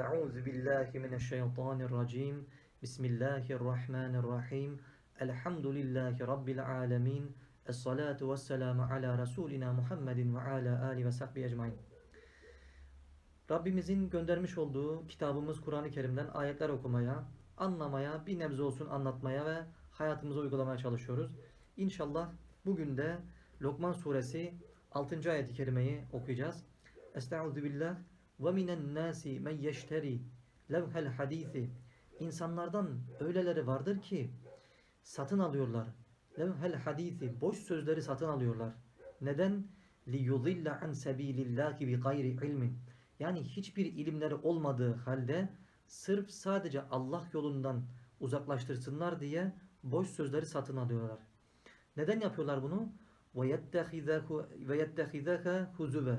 Euzu billahi mineşşeytanirracim. Bismillahirrahmanirrahim. Elhamdülillahi rabbil alamin. Essalatu vesselamu ala rasulina Muhammedin ve ala ali ve sahbihi ecmaîn. Rabbimizin göndermiş olduğu kitabımız Kur'an-ı Kerim'den ayetler okumaya, anlamaya, bir nebze olsun anlatmaya ve hayatımıza uygulamaya çalışıyoruz. İnşallah bugün de Lokman suresi 6. ayet-i kerimeyi okuyacağız. Estaizu billah ve minen nasi men yeşteri levhel hadisi İnsanlardan öyleleri vardır ki satın alıyorlar. Levhel hadisi boş sözleri satın alıyorlar. Neden? Li yudilla an sabilillahi bi gayri ilmin. Yani hiçbir ilimleri olmadığı halde sırf sadece Allah yolundan uzaklaştırsınlar diye boş sözleri satın alıyorlar. Neden yapıyorlar bunu? Yettehizaha huzuve.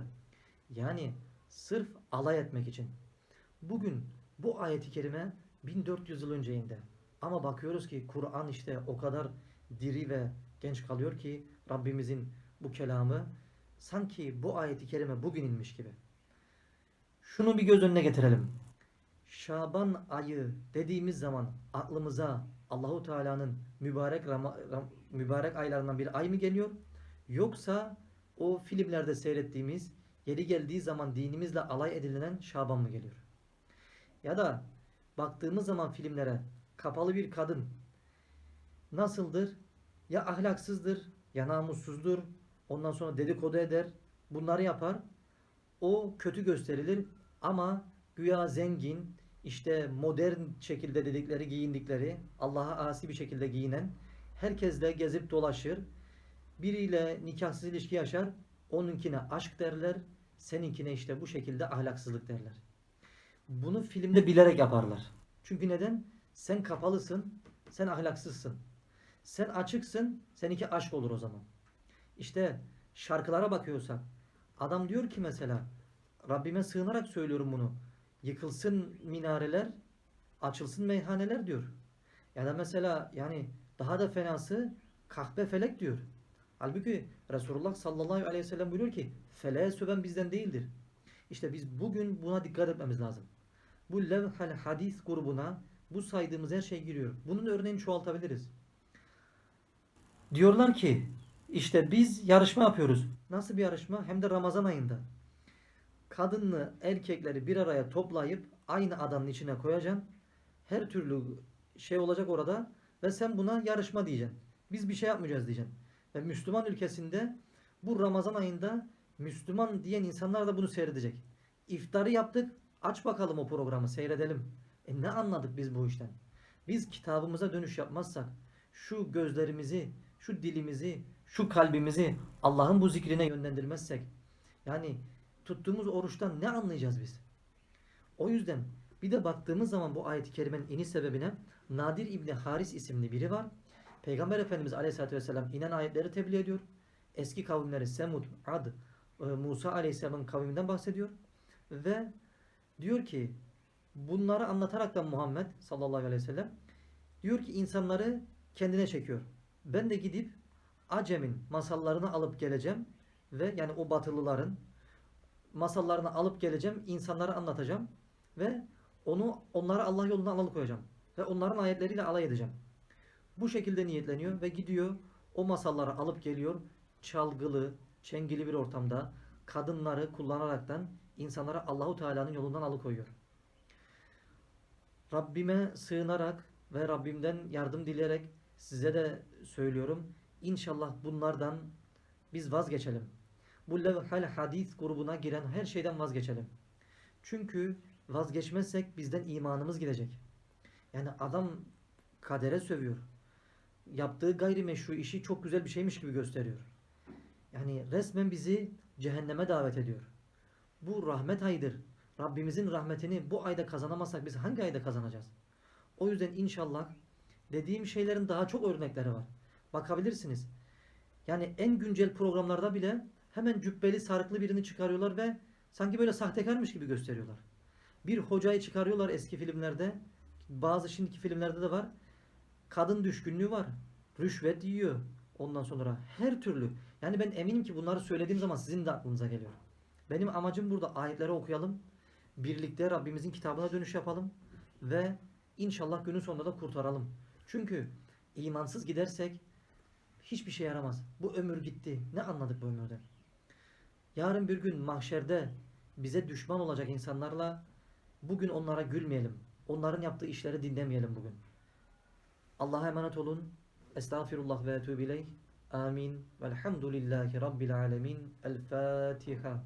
Yani sırf alay etmek için. Bugün bu ayeti kerime 1400 yıl önce indi. Ama bakıyoruz ki Kur'an işte o kadar diri ve genç kalıyor ki Rabbimizin bu kelamı sanki bu ayeti kerime bugün inmiş gibi. Şunu bir göz önüne getirelim. Şaban ayı dediğimiz zaman aklımıza Allahu Teala'nın mübarek Ram- mübarek aylarından bir ay mı geliyor? Yoksa o filmlerde seyrettiğimiz yeri geldiği zaman dinimizle alay edilen Şaban mı geliyor? Ya da baktığımız zaman filmlere kapalı bir kadın nasıldır? Ya ahlaksızdır, ya namussuzdur. Ondan sonra dedikodu eder. Bunları yapar. O kötü gösterilir ama güya zengin, işte modern şekilde dedikleri giyindikleri, Allah'a asi bir şekilde giyinen, herkesle gezip dolaşır. Biriyle nikahsız ilişki yaşar. Onunkine aşk derler. Seninkine işte bu şekilde ahlaksızlık derler. Bunu filmde bilerek yaparlar. Çünkü neden? Sen kapalısın, sen ahlaksızsın. Sen açıksın, seninki aşk olur o zaman. İşte şarkılara bakıyorsak, adam diyor ki mesela, Rabbime sığınarak söylüyorum bunu. Yıkılsın minareler, açılsın meyhaneler diyor. Ya da mesela yani daha da fenası kahpe felek diyor. Halbuki Resulullah sallallahu aleyhi ve sellem buyuruyor ki feleğe söven bizden değildir. İşte biz bugün buna dikkat etmemiz lazım. Bu levhel hadis grubuna bu saydığımız her şey giriyor. Bunun örneğini çoğaltabiliriz. Diyorlar ki işte biz yarışma yapıyoruz. Nasıl bir yarışma? Hem de Ramazan ayında. Kadınlı erkekleri bir araya toplayıp aynı adanın içine koyacaksın. Her türlü şey olacak orada ve sen buna yarışma diyeceksin. Biz bir şey yapmayacağız diyeceksin. Ve Müslüman ülkesinde bu Ramazan ayında Müslüman diyen insanlar da bunu seyredecek. İftarı yaptık. Aç bakalım o programı seyredelim. E ne anladık biz bu işten? Biz kitabımıza dönüş yapmazsak, şu gözlerimizi, şu dilimizi, şu kalbimizi Allah'ın bu zikrine yönlendirmezsek, yani tuttuğumuz oruçtan ne anlayacağız biz? O yüzden bir de baktığımız zaman bu ayet-i kerimenin iniş sebebine Nadir İbni Haris isimli biri var. Peygamber Efendimiz Aleyhisselatü Vesselam inen ayetleri tebliğ ediyor. Eski kavimleri Semud, Ad, e, Musa Aleyhisselam'ın kavminden bahsediyor. Ve diyor ki bunları anlatarak da Muhammed sallallahu aleyhi ve sellem diyor ki insanları kendine çekiyor. Ben de gidip Acem'in masallarını alıp geleceğim ve yani o batılıların masallarını alıp geleceğim, insanlara anlatacağım ve onu onları Allah yolundan alıkoyacağım ve onların ayetleriyle alay edeceğim. Bu şekilde niyetleniyor ve gidiyor o masalları alıp geliyor. Çalgılı, çengili bir ortamda kadınları kullanaraktan insanlara Allahu Teala'nın yolundan alıkoyuyor. Rabbime sığınarak ve Rabbimden yardım dileyerek size de söylüyorum. İnşallah bunlardan biz vazgeçelim. Bu levhel hadis grubuna giren her şeyden vazgeçelim. Çünkü vazgeçmezsek bizden imanımız gidecek. Yani adam kadere sövüyor. Yaptığı gayrimeşru işi çok güzel bir şeymiş gibi gösteriyor. Yani resmen bizi cehenneme davet ediyor. Bu rahmet ayıdır. Rabbimizin rahmetini bu ayda kazanamazsak biz hangi ayda kazanacağız? O yüzden inşallah dediğim şeylerin daha çok örnekleri var. Bakabilirsiniz. Yani en güncel programlarda bile hemen cübbeli sarıklı birini çıkarıyorlar ve sanki böyle sahtekarmış gibi gösteriyorlar. Bir hocayı çıkarıyorlar eski filmlerde. Bazı şimdiki filmlerde de var. Kadın düşkünlüğü var. Rüşvet yiyor. Ondan sonra her türlü. Yani ben eminim ki bunları söylediğim zaman sizin de aklınıza geliyor. Benim amacım burada ayetleri okuyalım. birlikte Rabbimizin kitabına dönüş yapalım ve inşallah günün sonunda da kurtaralım. Çünkü imansız gidersek hiçbir şey yaramaz. Bu ömür gitti. Ne anladık bu ömürden? Yarın bir gün mahşerde bize düşman olacak insanlarla bugün onlara gülmeyelim. Onların yaptığı işleri dinlemeyelim bugün. Allah'a emanet olun. Estağfirullah ve etûbü ileyh. Amin. Velhamdülillahi Rabbil alemin. El Fatiha.